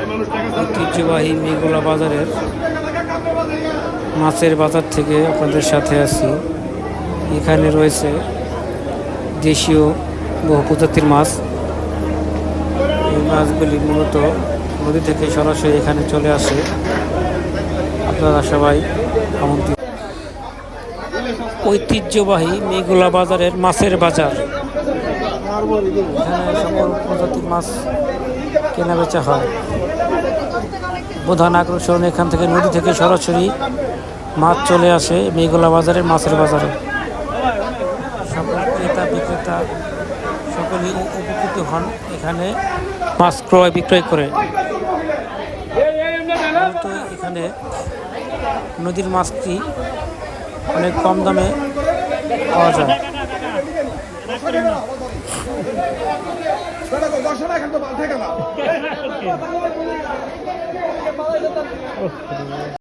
ঐতিহ্যবাহী মেঘলা বাজারের মাছের বাজার থেকে আপনাদের সাথে আছি। এখানে রয়েছে দেশীয় বহু প্রজাতির মাছ। এই মাছগুলি মূলত নদী থেকে সরাসরি এখানে চলে আসে। আপনারা সবাই আমন্ত্রিত। ঐতিহ্যবাহী মেঘলা বাজারের মাছের বাজার। এখানে সকল প্রজাতির মাছ কেনা বেচা হয়। প্রধান আকর্ষণ এখান থেকে নদী থেকে সরাসরি মাছ চলে আসে মেঘলা বাজারে, মাছের বাজারে। সকল ক্রেতা, বিক্রেতা সকলেই উপকৃত হন এখানে মাছ ক্রয় বিক্রয় করে। এখানে নদীর মাছটি অনেক কম দামে পাওয়া যায়। দশ টাকা তো পাল্টে গেল